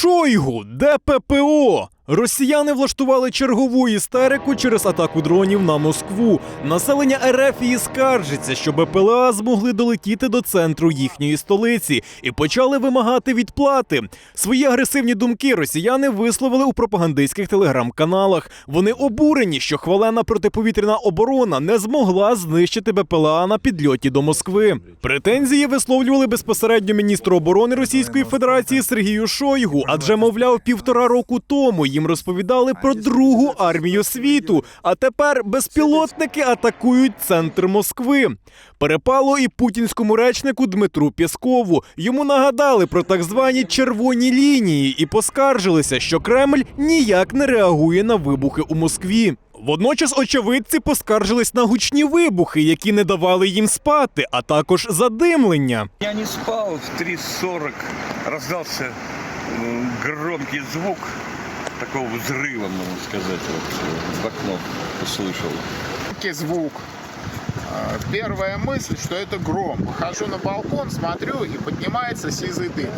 Шойгу, де ППО? Росіяни влаштували чергову істерику через атаку дронів на Москву. Населення Ерефії скаржиться, що БПЛА змогли долетіти до центру їхньої столиці і почали вимагати відплати. Свої агресивні думки росіяни висловили у пропагандистських телеграм-каналах. Вони обурені, що хвалена протиповітряна оборона не змогла знищити БПЛА на підльоті до Москви. Претензії висловлювали безпосередньо міністру оборони Російської Федерації Сергію Шойгу, адже, мовляв, півтора року тому їм розповідали про другу армію світу. А тепер безпілотники атакують центр Москви. Перепало і путінському речнику Дмитру Пєскову. Йому нагадали про так звані червоні лінії і поскаржилися, що Кремль ніяк не реагує на вибухи у Москві. Водночас очевидці поскаржились на гучні вибухи, які не давали їм спати, а також задимлення. Я не спал, в 3.40 раздался м, громкий звук такого взрыва, можно сказать, вот, э, в окно услышал. громкий звук. А, Первая мысль, что это гром. Хожу на балкон, смотрю, и поднимается сизый дым.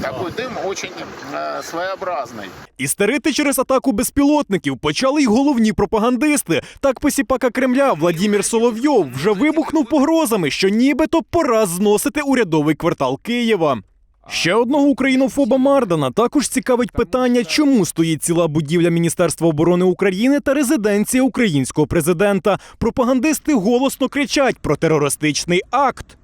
Такой дым очень э, своеобразный. Істерити через атаку безпілотників почали й головні пропагандисти. Так посіпака Кремля Владімір Соловйов вже вибухнув погрозами, що нібито пора зносити урядовий квартал Києва. Ще одного українофоба Мардана також цікавить питання, чому стоїть ціла будівля Міністерства оборони України та резиденція українського президента. Пропагандисти голосно кричать про терористичний акт.